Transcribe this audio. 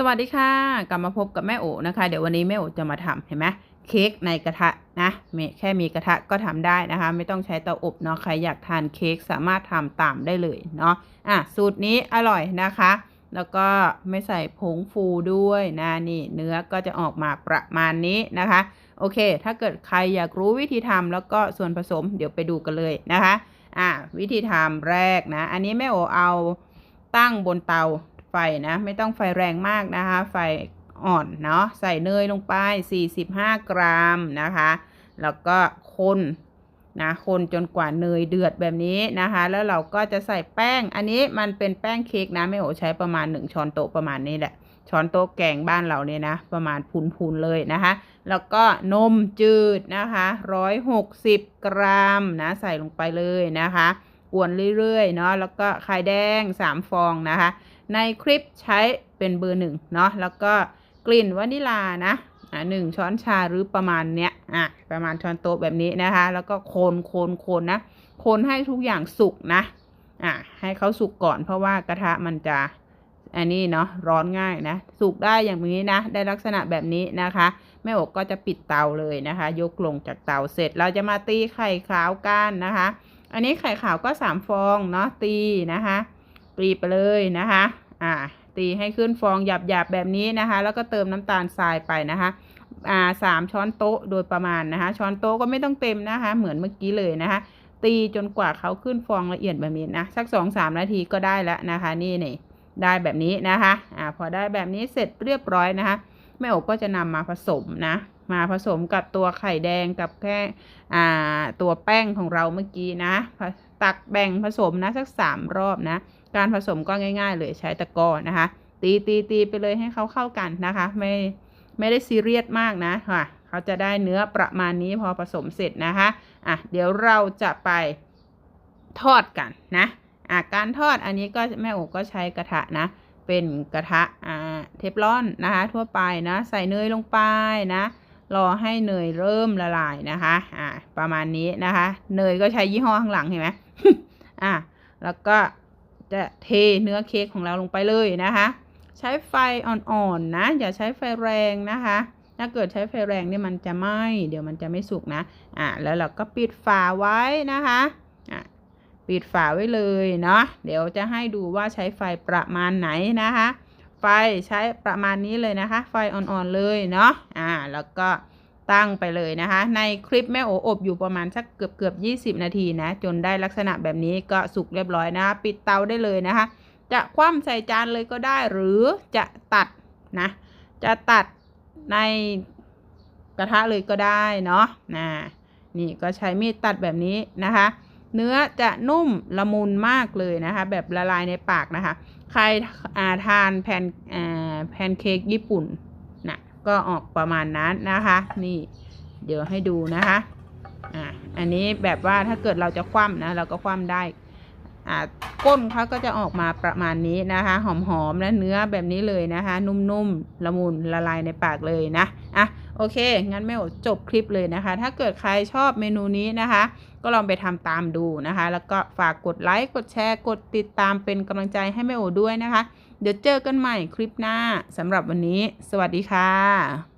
สวัสดีค่ะกลับมาพบกับแม่โอนะคะ เดี๋ยววันนี้แม่โอจะมาทำเห็นไหมเค้กในกระทะนะแค่มีกระทะก็ทำได้นะคะ ไม่ต้องใช้เตาอบเนาะใครอยากทานเค้กสามารถทำตามได้เลยเนาะอะสูตรนี้อร่อยนะคะ แล้วก็ไม่ใส่ผงฟูด้วยนะนี่เนื้อก็จะออกมาประมาณนี้นะคะ โอเค ถ้าเกิดใครอยากรู้วิธีทำแล้วก็ส่วนผสมเดี๋ยวไปดูกันเลยนะคะอะวิธีทำแรกนะ อันนี้แม่โอเอาตั้งบนเตา ไฟนะ ไม่ต้องไฟแรงมากนะคะ ไฟอ่อนเนาะใส่เนยลงไป 45 กรัมนะคะ แล้วก็คนนะคนจนกว่าเนยเดือดแบบนี้นะคะ แล้วเราก็จะใส่แป้ง อันนี้มันเป็นแป้งเค้กนะแม่โอใช้ประมาณ 1 ช้อนโต๊ะประมาณนี้แหละ ช้อนโต๊ะแกงบ้านเราเนี่ยนะ ประมาณพูนๆเลยนะคะ แล้วก็นมจืดนะคะ 160 กรัมนะ ใส่ลงไปเลยนะคะ กวนเรื่อยๆเนาะแล้วก็ไข่แดง 3 ฟองนะคะ ในคลิปใช้เป็นเบอร์หนึ่งเนาะแล้วก็กลิ่นวานิลานะอ่าหนึ่งช้อนชาหรือประมาณเนี้ยอะประมาณช้อนโต๊ะแบบนี้นะคะ แล้วก็คนคนคนนะคนให้ทุกอย่างสุกนะอะให้เขาสุกก่อนเพราะว่ากระทะมันจะอันนี้เนาะร้อนง่ายนะ สุกได้อย่างนี้นะ ได้ลักษณะแบบนี้นะคะแม่อกก็จะปิดเตาเลยนะคะ ยกลงจากเตาเสร็จ เราจะมาตีไข่ขาวกันนะคะ อันนี้ไข่ขาวก็สามฟองเนาะตีนะคะตีไปเลยนะคะอ่าตีให้ขึ้นฟองหยาบๆแบบนี้นะคะ แล้วก็เติมน้ำตาลทรายไปนะคะอ่าสามช้อนโต๊ะโดยประมาณนะคะ ช้อนโต๊ะก็ไม่ต้องเต็มนะคะ เหมือนเมื่อกี้เลยนะคะ ตีจนกว่าเขาขึ้นฟองละเอียดแบบนี้นะสักสองสามนาทีก็ได้แล้วนะคะ นี่นี่ได้แบบนี้นะคะอ่าพอได้แบบนี้เสร็จเรียบร้อยนะคะแม่โอก็จะนำมาผสมนะ มาผสมกับตัวไข่แดงกับแค่อ่าตัวแป้งของเราเมื่อกี้นะ ตักแบ่งผสมนะสักสามรอบนะ การผสมก็ง่าย ๆ เลยใช้ตะกร้อนะคะ ตีตีตีไปเลยให้เขาเข้ากันนะคะ ไม่ไม่ได้ซีเรียสมากนะค่ะเขาจะได้เนื้อประมาณนี้พอผสมเสร็จนะคะอะเดี๋ยวเราจะไปทอดกันนะอะการทอดอันนี้ก็แม่โอก็ใช้กระทะนะ เป็นกระทะอ่าเทฟลอนนะคะ ทั่วไปนะ ใส่เนยลงไปนะ รอให้เนยเริ่มละลายนะคะ อ่า ประมาณนี้นะคะ เนยก็ใช้ยี่ห้อข้างหลังเห็นไหมอ่า แล้วก็จะเทเนื้อเค้กของเราลงไปเลยนะคะ ใช้ไฟอ่อนๆนะ อย่าใช้ไฟแรงนะคะ ถ้าเกิดใช้ไฟแรงเนี่ยมันจะไหม้เดี๋ยวมันจะไม่สุกนะ อ่า แล้วเราก็ปิดฝาไว้นะคะ อ่าปิดฝาไว้เลยเนาะ เดี๋ยวจะให้ดูว่าใช้ไฟประมาณไหนนะคะ ไฟใช้ประมาณนี้เลยนะคะ ไฟอ่อนๆเลยเนาะอ่าแล้วก็ตั้งไปเลยนะคะ ในคลิปแม่โออบอยู่ประมาณสักเกือบเกือบ20 นาทีนะ จนได้ลักษณะแบบนี้ก็สุกเรียบร้อยนะะปิดเตาได้เลยนะคะ จะคว่ำใส่จานเลยก็ได้หรือจะตัดนะ จะตัดในกระทะเลยก็ได้เนาะนะนี่ก็ใช้มีดตัดแบบนี้นะคะ เนื้อจะนุ่มละมุนมากเลยนะคะ แบบละลายในปากนะคะ ใครอาทานแพนแพนเค้กญี่ปุ่นนะก็ออกประมาณนั้นนะคะ นี่เดี๋ยวให้ดูนะคะอ่าอันนี้แบบว่าถ้าเกิดเราจะคว่ำนะเราก็คว่ำได้อ่าก้นเขาก็จะออกมาประมาณนี้นะคะ หอมๆและเนื้อแบบนี้เลยนะคะ นุ่มๆละมุนละลายในปากเลยนะอะ โอเค งั้นแม่โอจบคลิปเลยนะคะ ถ้าเกิดใครชอบเมนูนี้นะคะ ก็ลองไปทำตามดูนะคะ แล้วก็ฝากกดไลค์กดแชร์ กดติดตามเป็นกำลังใจให้แม่โอด้วยนะคะ เดี๋ยวเจอกันใหม่คลิปหน้าสำหรับวันนี้ สวัสดีค่ะ